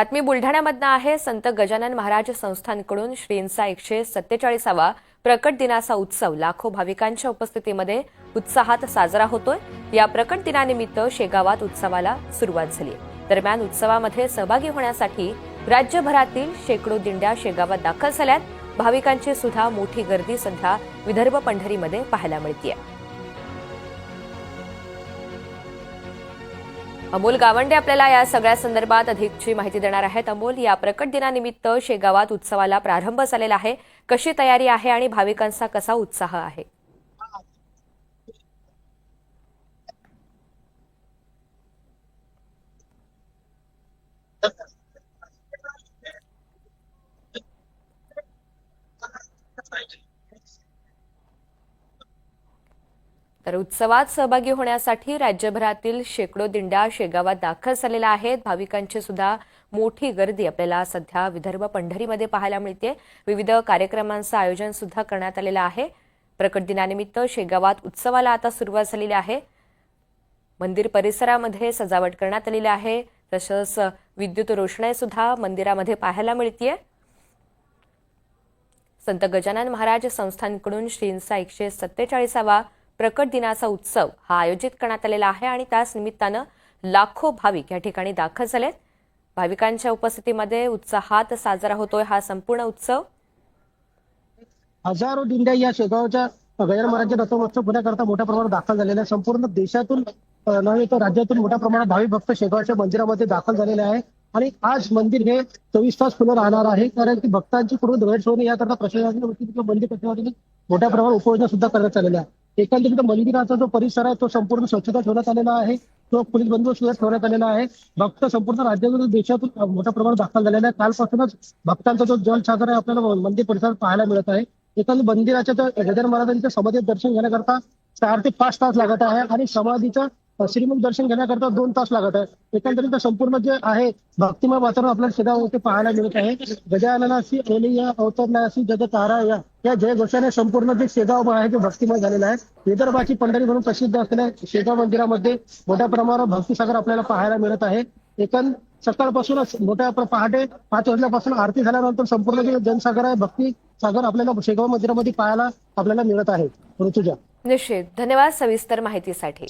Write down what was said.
बातमी बुलढाण्यामधनं आहे. संत गजानन महाराज संस्थानकडून श्रींचा एकशे सत्तेचाळीसावा प्रकट दिनाचा उत्सव लाखो भाविकांच्या उपस्थितीमध्ये उत्साहात साजरा होतोय. या प्रकट दिनानिमित्त शेगावात उत्सवाला सुरुवात झाली दरम्यान उत्सवामध्ये सहभागी होण्यासाठी राज्यभरातील शेकडो दिंड्या शेगावात दाखल झाल्यात. भाविकांची सुद्धा मोठी गर्दी सध्या विदर्भ पंढरीमध्ये पाहायला मिळतीये. अमोल गावंडे आपल्याला या सगळ्या संदर्भात अधिकची माहिती देणार आहेत. अमोल या प्रकट दिनानिमित्त शेगावात उत्सवाला प्रारंभ झालेला आहे. कशी तयारी आहे आणि भाविकांचा कसा उत्साह आहे? तर उत्सवात सहभागी होण्यासाठी राज्यभरातील शेकडो दिंड्या शेगावात दाखल झालेल्या आहेत. भाविकांची सुद्धा मोठी गर्दी आपल्याला सध्या विदर्भ पंढरीमध्ये पाहायला मिळते. विविध कार्यक्रमांचं आयोजन सुद्धा करण्यात आलेलं आहे. प्रकट दिनानिमित्त शेगावात उत्सवाला आता सुरुवात झालेली आहे. मंदिर परिसरामध्ये सजावट करण्यात आलेली आहे. तसंच विद्युत रोषणाई सुद्धा मंदिरामध्ये पाहायला मिळतीये. संत गजानन महाराज संस्थानकडून श्रींचा एकशे सत्तेचाळीसावा प्रकट दिनाचा उत्सव हा आयोजित करण्यात आलेला आहे आणि त्याच निमित्तानं लाखो भाविक या ठिकाणी दाखल झालेत. भाविकांच्या उपस्थितीमध्ये उत्साहात साजरा होतोय हा संपूर्ण उत्सव. हजारो दिंड्या या शेगावच्या गजानन महाराजच्या रथोत्सव पुण्याकरता मोठ्या प्रमाणात दाखल झालेल्या आहे संपूर्ण देशातून नव्हे तर राज्यातून मोठ्या प्रमाणात भाविक भक्त शेगावच्या मंदिरामध्ये दाखल झालेले आहे आणि आज मंदिर हे चोवीस तास खुलं राहणार आहे कारण की भक्तांची पूर्ण गैरसोय होणे याकरता प्रशासनाच्या वतीने किंवा मंदिर प्रशासनाने मोठ्या प्रमाणात उपाययोजना सुद्धा करण्यात आलेल्या आहे एकंदरीत मंदिराचा जो परिसर आहे तो संपूर्ण स्वच्छता ठेवण्यात आलेला आहे. तो पोलीस बंदोबस्त ठेवण्यात आलेला आहे. भक्त संपूर्ण राज्यातून देशातून मोठ्या प्रमाणात दाखल झालेला आहे कालपासूनच भक्तांचा जो जलसागर आहे आपल्याला मंदिर परिसरात पाहायला मिळत आहे. एकंदर मंदिराच्या गजर गजानन महाराजांच्या समाधीत दर्शन घेण्याकरता चार ते पाच तास लागत आहे आणि समाधीचं श्रीमुख दर्शन घेण्याकरता दोन तास लागत आहे. एकंदरीत संपूर्ण जे आहे भक्तिमय वातावरण आपल्याला शेगाव पाहायला मिळत आहे. गजाननाशी ओलिया अवतरणाशी जग तारा या या जय घोषाने संपूर्ण जे शेगाव आहे ते भक्तिमय झालेलं आहे विदर्भाची पंढरी म्हणून प्रसिद्ध असलेल्या शेगाव मंदिरामध्ये मोठ्या प्रमाणावर भक्तिसागर आपल्याला पाहायला मिळत आहे. एकंद सकाळपासूनच मोठ्या पहाटे पाच वाजल्यापासून आरती झाल्यानंतर संपूर्ण जे जनसागर आहे भक्ती सागर आपल्याला शेगाव मंदिरामध्ये पाहायला आपल्याला मिळत आहे. ऋतुजा. निश्चित. धन्यवाद सविस्तर माहितीसाठी.